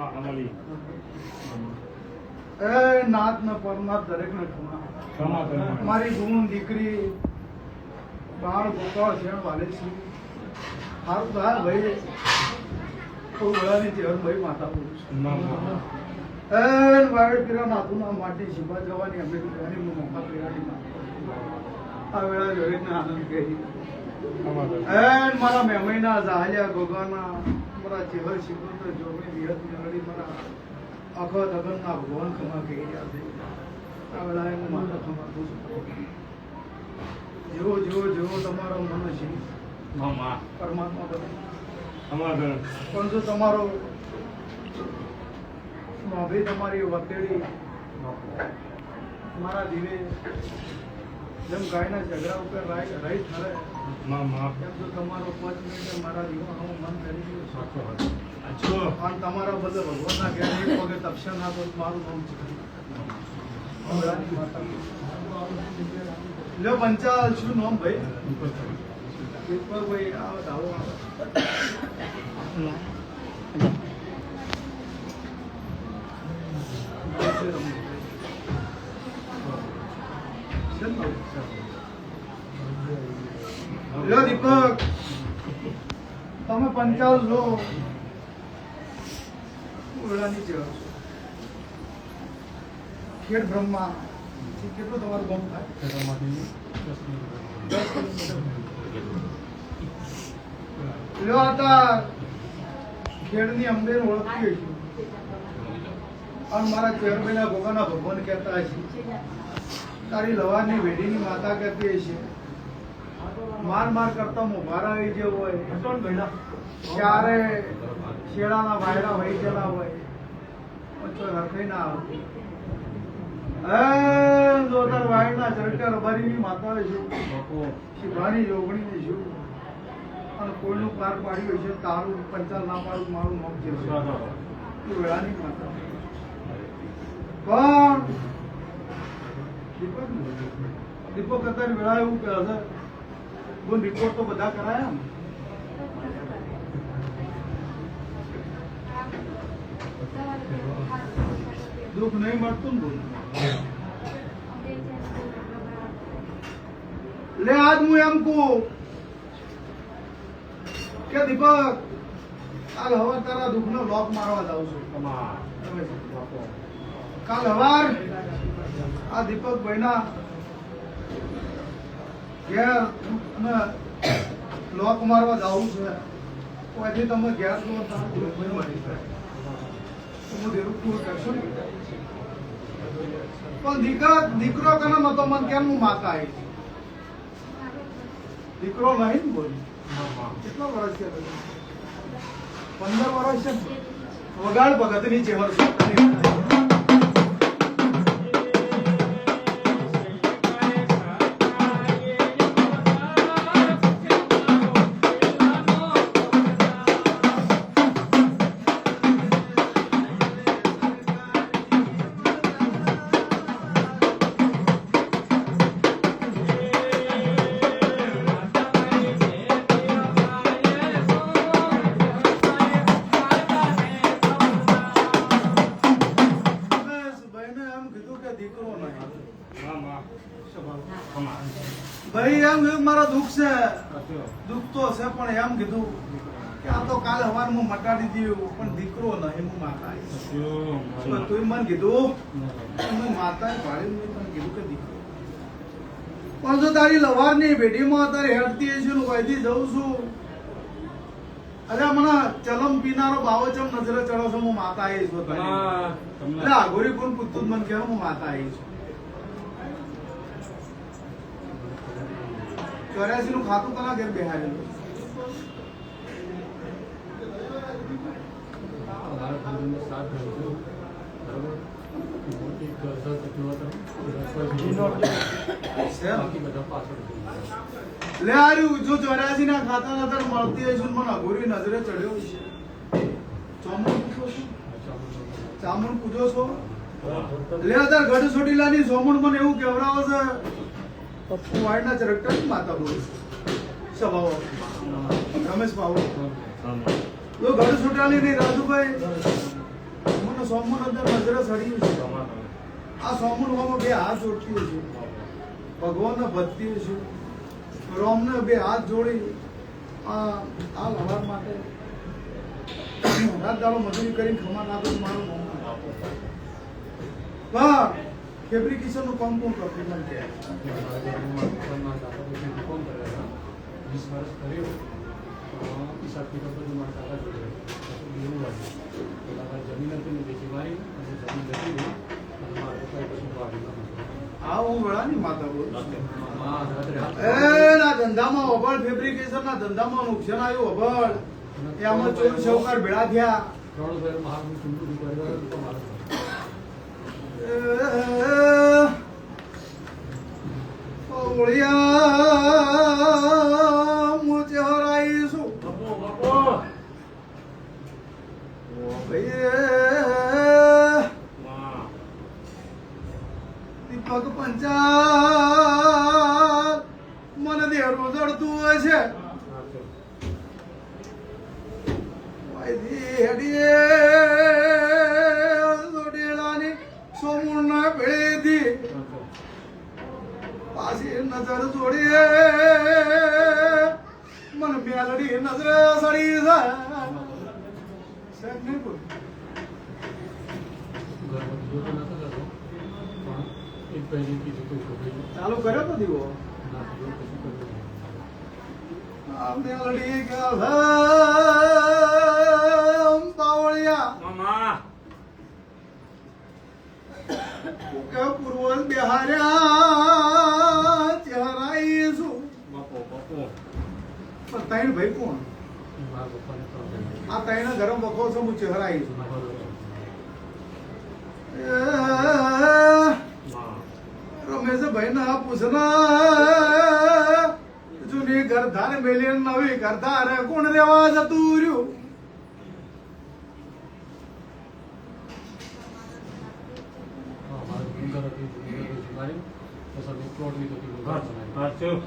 માં અમારી એ નાથ ને પરમાત્મા દરેક ને ક્ષમા મારી ગુણ દીકરી બાળ ગોપાળ છે વાલે છે. હારું તો હા ભાઈ. કોઈ વડાની ચેહર ભાઈ માતા બોલું છું. વાવેડ પીરા નાથુના માટી શિવા જવાની અમે ઘણી મોકા પીરાની આ વેળા જોઈને આનંદ એ મારા મેમઈના જાહલ્યા ગોગાના મારા જેવર શિવર જોગણી જોમે વિહત મેળડી મારા આખો દગનના ભગવાન ખમા કહી રહ્યા છે. આ વેળાએ હું માતા ખમાતું છું જેવો જેવો જેવો તમારો મન છે પરમાત્મા બને. કરો પણ જો તમારો ભાઈ તમારી વતેડી મારા દીવે જેમ ગાયના ઝઘડા ઉપર રાઈ રાઈ ઠરે એમ તો તમારો પાંચ મિનિટે મારા દીવાનું મન કરી દીધું છે. સાચો હતો અચ્છો અને તમારા બધે ભગવાનના ઘેર એક વખત તપસ્યા ના તો મારું નામ છે. માતા. લ્યો પંચાલ શું નામ ભાઈ? ભાઈ આવો આવો. આવો પંચાલ લો ઓરડાની જેવા છો. ખેડ હતા ખેડની અંબે ઓળખી છું અને મારા ચેરભાઈના ગોગાના ભગવાન કહેતા હશે તારી લવારની વેડીની માતા કહેતી હશે માર માર કરતા મોભારા આવી જે હોય, ક્યારે શેડાના વાયડા વહી ગયેલા હોય, પછી તો હરખઈ ના આવે જોતાર વાયડા ચરટા રબારીની માતા હશે શિવાની જોગણી હશે અને કોઈનું પાર પાડ્યું છે તારું પંચાલ ના મારું નામ છે વેળાની માતા. પણ દીપક દીપક અત્યારે વેળા એવું કહે છે બોલ રિપોર્ટ તો બધા કરાયા દુઃખ નહીં મળતું ને લે આજ હું એમ કહું કે દીપક કાલ હવે તારા દુઃખનો લોક મારવા જાઉં છું. તમારે. કાલ હવાર આ દીપક ભાઈના લોક મારવા જવું છે પછી તમે ઘેર લો નહીં મળી જાય હું ને? પણ દીકરા, દીકરો કને નતો મન કેમ હું માતા આવી દીકરો નહીં ને બોલી કેટલો વર્ષ છે પંદર વર્ષ છે? ને? વગાડ ભગતની ચેવર ભાઈને ભાઈ એમ કીધું મારા દુઃખ છે. દુઃખ તો છે પણ એમ કીધું કે આ તો કાલે હું મટાડી દીધું પણ દીકરો નહીં હું માતા તો મને કીધું હું માતા ભાડી મેં તને કીધું કે દીકરો. પણ જો તારી લવારની ભેટીમાં તારી હેડતી હશે વહેતી જઉં છું અરે મને ચલમ પીનારો બાવચમ નજરે ચડો છો હું માતા આવીશ છું એટલે આગોરી કોણ પૂછતું મને કે હું માતા આવી છું ચોર્યાસી નું ખાતું કલા ઘેર બેહાડેલું. છે? લે આર્યું જો ચોર્યાસી ના ખાતા નજર મળતી મને અઘોરી નજરે ચડ્યો છે ચોમણ પૂછો છો? ચામણ પૂછો છો? લે અત્યારે ગઢ ચોટીલાની સોમણ મને એવું કેવડાવો છે. પપ્પુ વાડના ચરકટર માતા બોલ સ્વભાવ રમેશ બાબુ. તો ઘર છૂટાલી નહીં રાજુભાઈ, સોમન અંદર નજરે સડ્યું છે. આ સોમન હોમાં બે હાથ જોડતી છે ભગવાનને ભક્તિ છે રોમને બે હાથ જોડી આ આ લવાર માટે રાત દાડો મજૂરી કરીને ખમા નાખું મારું મોં. પણ ફેબ્રિકેશનનું કામ કોણ કરતું મને કહે વીસ વર્ષ કર્યો જમીન હતી ને જમીન જતી રહી અને પછી વાડી હું વેળાની માતા બોલું ધંધામાં અભળ ફેબ્રિકેશનના ધંધામાં નુકસાન આવ્યું અભળ એમાં ચોર, શૌકાર ભેળા થયા. ત્રણ હજાર મારું ચૂંટું પરિવાર તો મારું એ, ઓળિયા મુજે હરાઈશું બાપુ બાપુ ભાઈ માં દીપક પંચાલ મને દેરું જડતું હોય છે સાચું વાયદી હેડીએ જોડેલાની સોમુરના ભેળેથી સાચું પાછી નજર જોડીએ મને મેલડી નજર સડી છે સાહેબ નહીં બોલ ઘરમાં દીવો તો નતો થતો પણ એક પહેલી કીધું તું કે ભાઈ ચાલુ કર્યો તો દીવો ના દીવો પછી કર્યો નહીં. આ મેલડી ગયા છે બાવળિયા મામા. કે પૂર્વજ બિહાર્યા ચહેરાઈશું બાપુ બાપુ. પણ તૈણ ભાઈ કોણ. આ તૈણ ગરમ વખો છો હું એ, માં રમેશભાઈ ના પૂછના જૂની ઘરધાર મેલી નવી ઘરધાર કોણ રેવા જતું રહ્યું હા, મારે ડુંગર હતી, ડુંગર વેચી મારી. પછી અમે પ્લોટ લીધો, પેલું ઘર બનાવ્યું.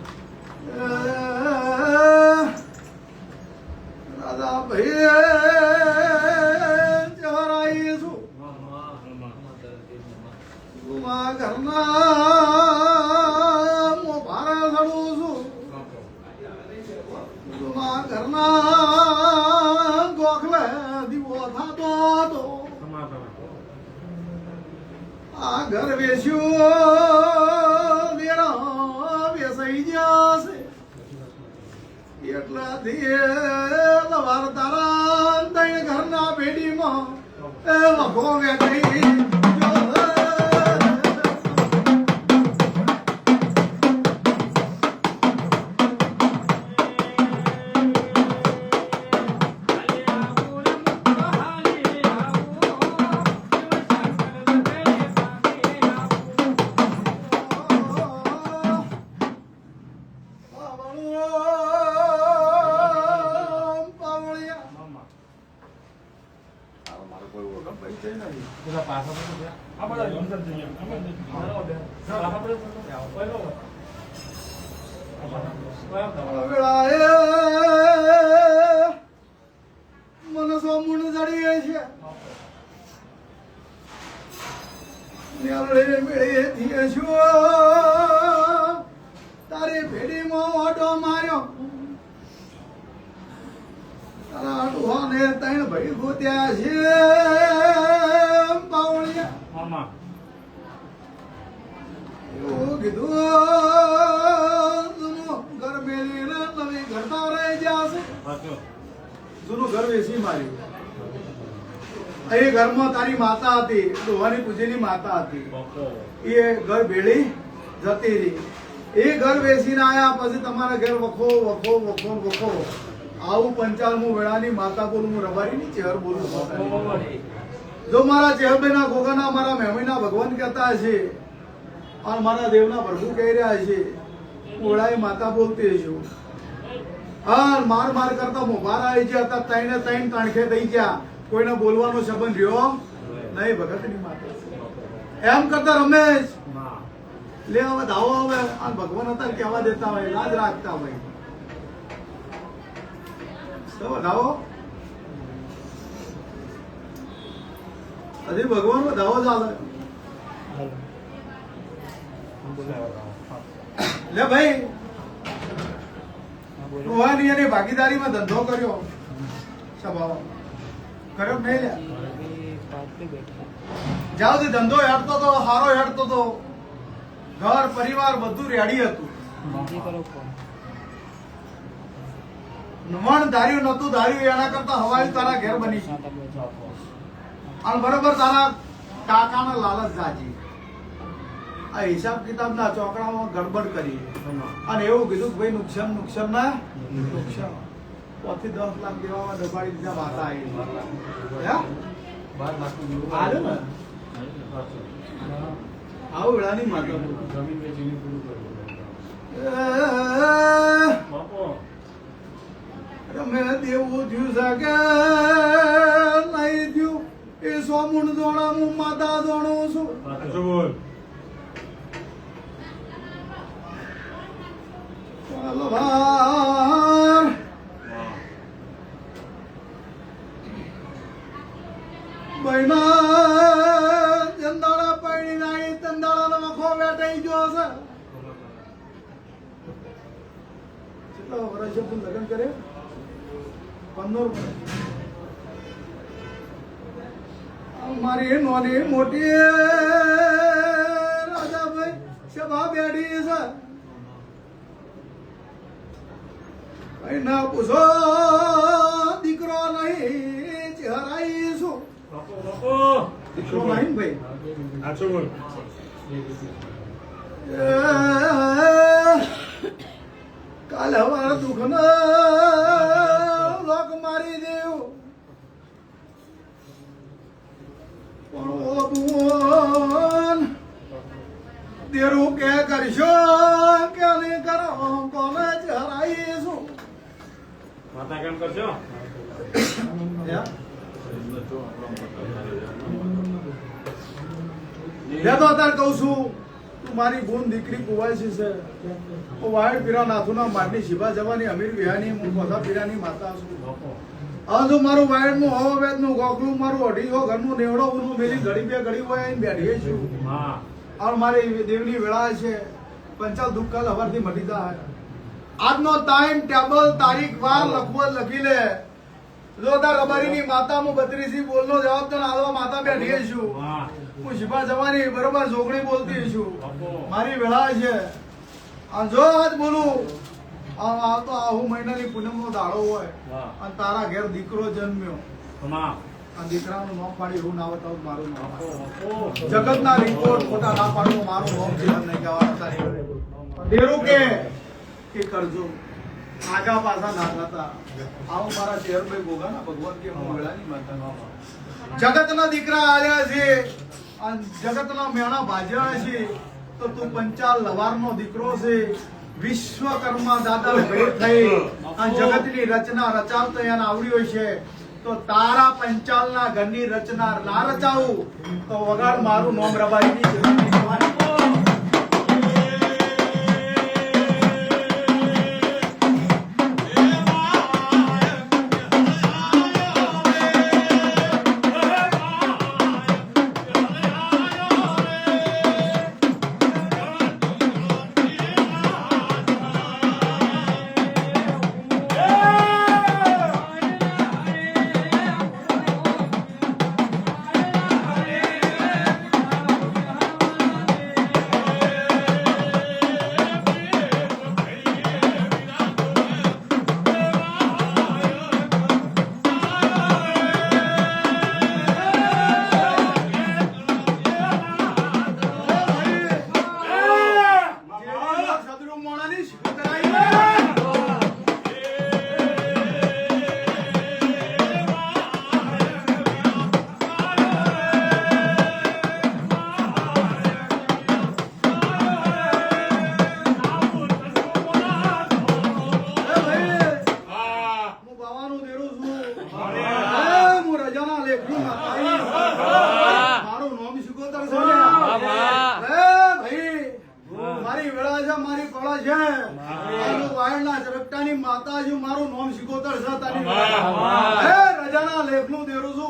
જૂનું ઘર વેચી માર્યું. એ ઘરમાં તારી માતા હતી ડોહાની પૂજેલી માતા હતી. એ ઘર ભેળી જતી રહી. એ ઘર વેચીને આયા પછી તમારા ઘર વખો વખો વખો વખો. આવું પંચાલમું વેળાની માતા બોલું હું રબારીની ચહેર બોલું. જો મારા ચેહરભાઈના ગોગાના મારા મેમણીના ભગવાન કહેતા છે અને મારા દેવના પ્રભુ કહી રહ્યા છે ઓળાઈ માતા બોલતી છું. હા માર માર કરતા મોભાર આવી ગયા હતા તઈને ત્રણ તણખે થઈ ગયા. કોઈને બોલવાનો સંબંધ રહ્યો? નહીં ભગતની માતા એમ કરતા રમેશ. લે હવે ધાવો હવે આ ભગવાન હતા કહેવા દેતા હોય લાજ રાખતા હોય. તો ધાવો હજી ભગવાનનો દાવો ચાલે. લે ભાઈ. રોહાની અને ભાગીદારીમાં ધંધો કર્યો. સભા કર્યો નહીં લે. જ્યાં ધંધો હેડતો તો સારો હેડતો તો. ઘર, પરિવાર બધું રેડી હતું. મણ ધાર્યું નતું ધાર્યું એના કરતા હવાયું તારા ઘેર બની અને બરોબર તારા કાકાના લાલચ જાજી. આ હિસાબ કિતાબના ચોકડામાં ગડબડ કરી. અને એવું કીધું કે ભાઈ નુકસાન નુકસાન ના? નુકસાન. પોથી દસ લાખ દેવામાં દબાડી દીધા માતા આવી ને? આવું વેળાની માતા. જમીન વેચીને પૂરું કર્યું. બાપુ દેવું થયું શકે નહીં થયું. એ સોમુણ દોણા હું માતા દોણું છું. બોલ. બહેના જંદાળા પૈણી નાઈ તંદાળાનો વખો વેટાઈ ગયો હશે કેટલા વર્ષે લગ્ન કરે પંદર મારી નોની મોટી રાજાભાઈ સભા બેઠી છે. ભાઈ ના પૂછો દીકરો નહીં ચહેરાઈ બાપુ દીકરો નહીં ને ભાઈ? સાચું બોલ. કાલે અમારા દુઃખ લોક કેમ કરજો. તો અત્યારે કહું છું તું મારી બોન દીકરી કુવાસી છે હું વાયડ પીરા નાથુના મારની શિભા જવાની અમીર વિહાની હું પીરાની માતા છું. હવે જો મારું વાયડનું હવા વેદનું ગોખલું મારું અઢીસો ઘરનું નેવડો ઊનું મેલી ઘડી બે ઘડી હોય આઈને બેઠીએ છું હા. મારી દેવની વેળા છે. પંચાલ દુઃખ કાલ હવારથી મટી જાય. આજનો ટાઈમ ટેબલ તારીખ વાર લખવો લખી લે જો તાર રબારીની માતા હું બત્રીસી બોલનો જવાબ તો આલવા માતા બેઠીએ છું. હું શિફા જવાની બરોબર જોગણી બોલતી છું. મારી વેળા છે. આ જો આજ બોલું આ તો આહુ મહિનાની પૂનમનો દાડો હોય. અને તારા ઘેર દીકરો જન્મ્યો. આ દીકરાનું નામ પાડી એવું ના બતાવું મારું નામ. જગતના રિપોર્ટ ખોટા ના પાડો મારું નામ જીવન નહીં કહેવાનું તારી કે કે કરજો. આગા પાછા ના થતા. આવો મારા શેરભાઈ ગોગાના ભગવાન કે હું વેળાની માતા જગતના દીકરા આવ્યા છે. અને જગતના મેણા ભાજ્યા છે. તો તું પંચાલ લવારનો દીકરો છે. વિશ્વકર્મા દાદા ભેટ થઈ. અને જગતની રચના રચાવતો એને હોય છે. તો તારા પંચાલના ઘરની રચના ના રચાવું. તો વગાડ મારું નામ રબારીની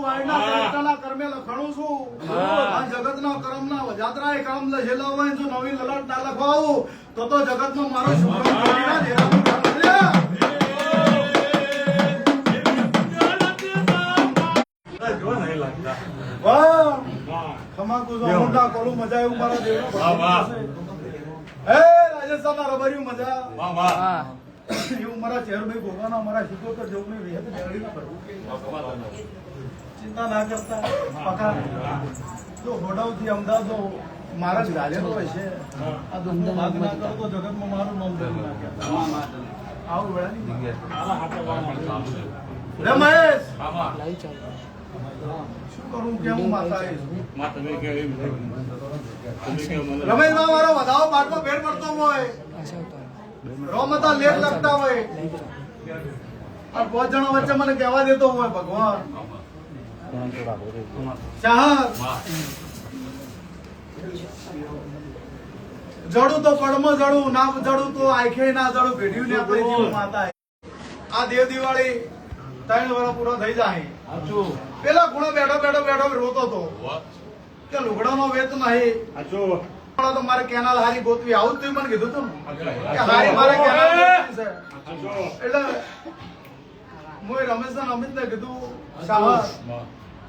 વાયરના ઝરકટાના કર્મે લખણું છું. આ જગતના કર્મના વજાતરાય કર્મ લખેલા હોય જો નવી લલાટ ના લખવાવું તો તો જગતમાં મારો શુભમ કરીને મજા એવું મારા દેવનો વાહ, વાહ. હે રાજસ્થાનના રબરિયું મજા. વાહ વાહ. એવું મારા ચેરભાઈ ભોગાના મારા શિકોતર જેવું વિહત મેળવીને ભરવું કે ચિંતા ના કરતા. પકા. જો હોડાઉથી અમદાવાદ મારા જ ગાલેલો હોય છે. આ દુઃખનો ભાગ ના કરો તો જગતમાં મારું નામ ધરી નાખ્યા આવું વેળાની જગ્યાએ. રમેશ! શું કરું? માતા? મારો વધાવો પાઠમાં ફેર પડતો હોય. રોમતા લેટ લગતા હોય. આ પાંચ જણા વચ્ચે મને કહેવા દેતો હોય ભગવાન. ચાહત જડું તો પડમાં જડું ના જડું તો આંખે ના જડું ભેડ્યું ને આપણે જીવ માતા. આ દેવ દિવાળી ત્રણ વર્ષ પૂરો થઈ જાય. પેલા ખૂણો બેઠો બેઠો બેઠો રોતો હતો કે લુગડાનો વેત નહીં. તો મારે કેનાલ હારી ગોતવી આવું તું મને કીધું તું કે હારી મારે કેનાલ એટલે હું રમેશ અમિત ને કીધું સાહસ.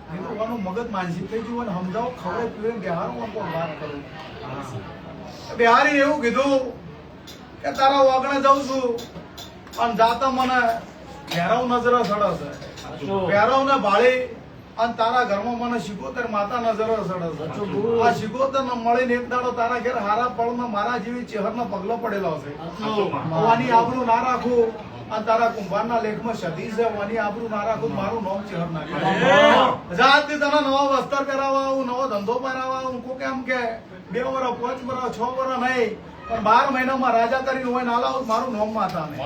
કીધું વાનું મગજ માનસિક થઈ ગયું અને સમજાવો ખવડે પીવે બિહારમાં પણ વાત કરું? બિહારી એવું કીધું કે તારા વાગણે જાઉં છું પણ જાતા મને ભેરવ નજર સડે છે ભેરવ ને ભાળી અને તારા ઘરમાં મને શિકોતર માતા નજર સડે છે આ શિકોતર ને મળીને એક દાડો તારા ઘેર હારા પળમાં મારા જેવી ચેહરનો પગલો પડેલો છે. વાની આબરૂ ના રાખું. અને તારા કુંભારના લેખમાં સદી છે વાની આબરૂ ના રાખું મારું નામ ચેહર ના જાતથી તને નવા વસ્ત્ર પહેરાવા આવું નવો ધંધો પહેરાવા આવું કોક એમ કે બે વર્ષ પાંચ વર્ષ છ વર્ષ નહીં પણ બાર મહિનામાં રાજા કરીને હોય નાલા આવું મારું નામ માતા ને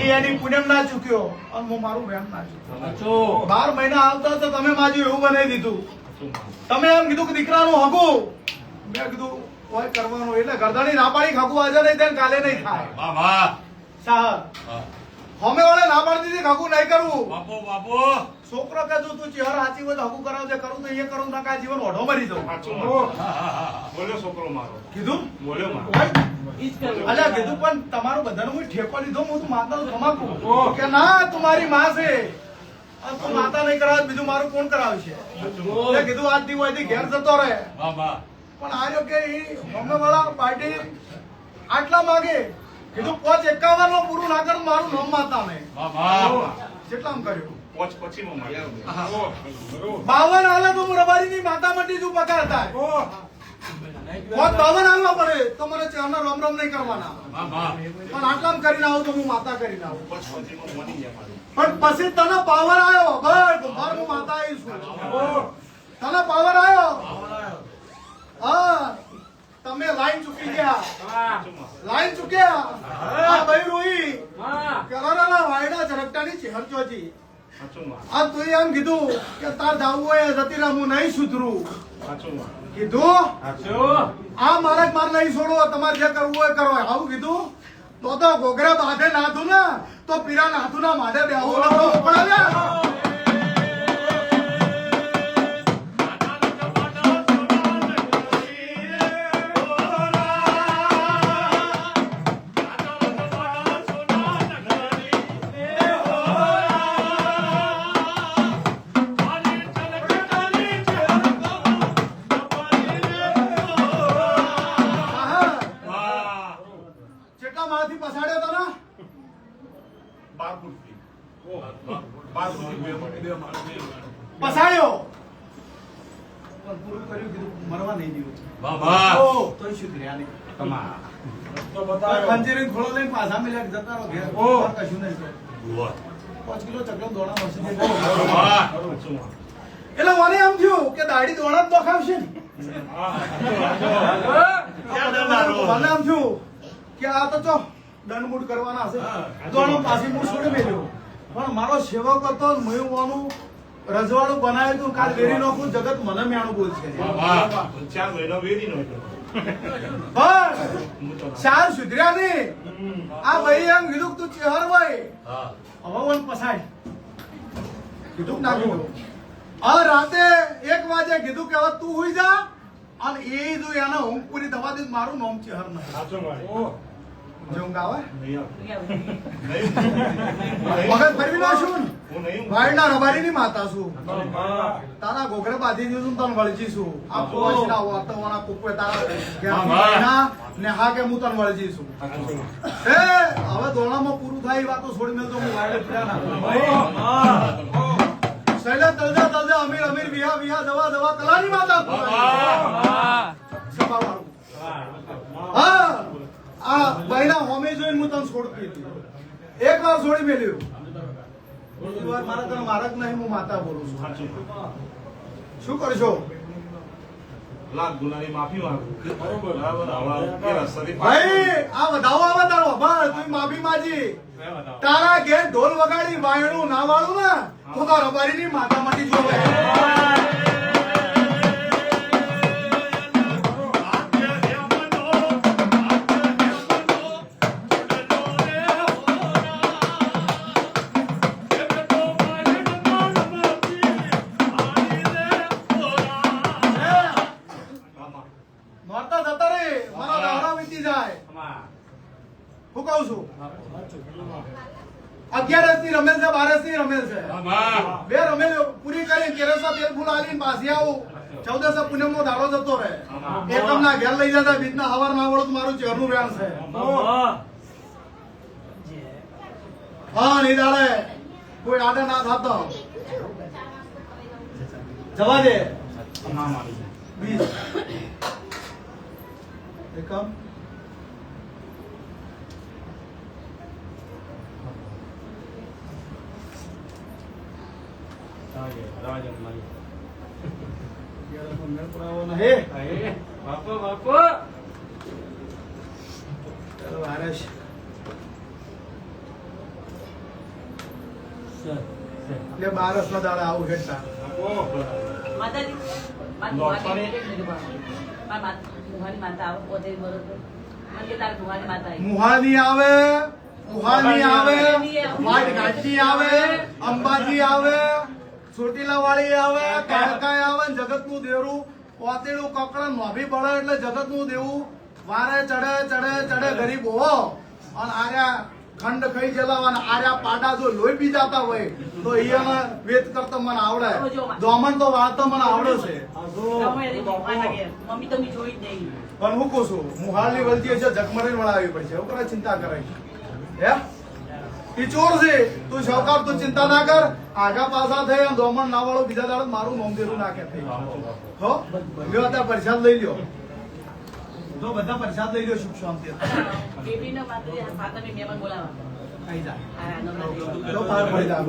એ એની પુણ્યમ ના ચૂક્યો અને હું મારું વેમ ના ચૂક્યો. બાર મહિના આવતા તો તમે માજુ એવું બનાવી દીધું. તમે એમ કીધું કે દીકરાનું હગું. મેં કીધું કોઈ કરવાનું. એટલે ગરદાની ના પાડી ખાકું આજે નહીં કાલે નહીં થાય. સાહેબ હમે વાળે ના પાડી દીધી ખાકું નહીં કરવું છોકરો કે તું તું ચહેરા હાચી હોય તો હગું કરાવજે કરું તો એ કરું ના કા જીવન ઓઢો મરી જાઉં. બોલ્યો છોકરો મારો. કીધું? બોલ્યો મારો. અલ્યા કીધું પણ તમારું બધાનો હું ઠેકો લીધો હું તું માતા તો કમાકું કે ના તમારી માં છે. તું માતા નહીં કરાવે તો બીજું મારું કોણ કરાવશે છે? કીધું આજ દી વાયથી ઘેર જતો રહે. પણ આ કે ઈ વાળા પાર્ટી આટલા માંગે. કીધું પાંચ એકાવનનું પૂરું ના કરું મારું નામ માતા ને. કેટલામ કર્યું? પોચ પછી નો બાવન હાલે તો હું રબારીની માતા મટી જ પગાર થાય. પાંચ બાવન હાલવા પડે તો મને ચહેરના રમ રમ નહીં કરવાના. પણ આટલામ કરી આવું તો હું માતા કરી આવું નો પણ પછી તને પાવર આવ્યો બસ માર હું માતા આવી છું. તને પાવર આવ્યો હા. તમે લાઈન ચૂકી ગયા. લાઈન ચૂક્યા. ભાઈ રોઈ. કરારાના વાયડા ઝરકટાની ચહેર જોજી આ તું એમ કીધું કે તાર જાવું હોય જતી રહે હું નહીં સુધરું. કીધું? આ મારે માર નહીં છોડો તમારે જે કરવું હોય કરો. આવું કીધું? તો તો ગોગરા બાંધે નાથું ને તો પીરા નાથું ના માથે બેહવું નતો આચો એટલે મને એમ થયું કે દાઢી દોણા જ દોખાવશે ને. મને એમ થયું કે આ તો ચો દંડમૂટ કરવાના હશે દોણો પાછી મૂળ છોડી મેલ્યો. પણ મારો સેવક હતો ને મેં રજવાડું બનાવ્યું હતું કાલ વેરી નોખું જગત મને મેણું બોલશે. પણ ચાર સુધર્યા નહીં. આ ભાઈ એમ કીધું તું ચેહર ભાઈ હવે પસાય કીધું ના કીધું આ રાતે એક વાગે કીધું કે હવે તું હુઈ જા અને એ જો એને ઊંઘ પૂરી થવા દે મારું નામ છે હર ના સાચો ઊંઘ આવે? ને. હું માતા છું. તારા ઘોઘરે બાંધી દીધું તને વળજી છું. આ પોવાશીના વાતાવરણના કુકવે તારા હા. ને હા. કે હું તને વળજી છું. એ હવે દોણામાં પૂરું થાય એ વાતો છોડી હું વાયડે ફર્યા ના. શૈલેષ તલજા તલજા અમીર અમીર વિહા વિહા દવા દવા કલાની માતા. હા આ મહિના હોમે જોઈને હું તને છોડતી હતી. એક વાર છોડી મેલ્યું. બીજી વાર મારા તને મારા નહીં હું માતા બોલું છું. શું કરશો? લાખ ગુનાની માફી માંગુ. બરાબર. હવે કે રસ્તાથી ભાઈ આ વધાવો આવે તારો. ભાઈ તું માફી માજી તારા ઘેર ઢોલ વગાડી વાયણું ના વાળું ને ఒక రొబారిని మాతా మట్టి చూపే જવા દે. બીજ એકમ ને. હે? ચાલો વારસ એટલે બારસ ના દાડા આવું હેઠા મુહાની મુહાની વાટ આવે અંબાજી આવે. ચોટીલા વાળી આવે કાળકાઈ આવે જગતનું દેરું પોતેડું કકડા નોભી પડે એટલે જગતનું દેવું. વારે ચડે ચડે ચડે ગરીબ હો. અને આર્યા ખંડ ખાઈ જલાવાના આર્યા પાડા જો લોહી પી જતા હોય તો અહીંયા વેત કરતા મને આવડે. દોમન તો વાળતા મને આવડે છે. પણ હું કહું છું મુહાલની વલતી હશે જગમરીને વળાવવી પડશે. એવું કરે ચિંતા કરે. હે? એ ચોર છે. તું શોકાર તું ચિંતા ના કર. આગા પાછા થઈ અને દોમણ ના વાળો બીજા દાડે મારું નામ દેરું નાખે થઈ. હો પ્રસાદ લઈ લ્યો. જો બધા પ્રસાદ લઈ લો સુખ શાંતિ બેબીને આ માતાને મહેમાન બોલાવવા આઈ જા. નવરાત્રી પાર પડી જા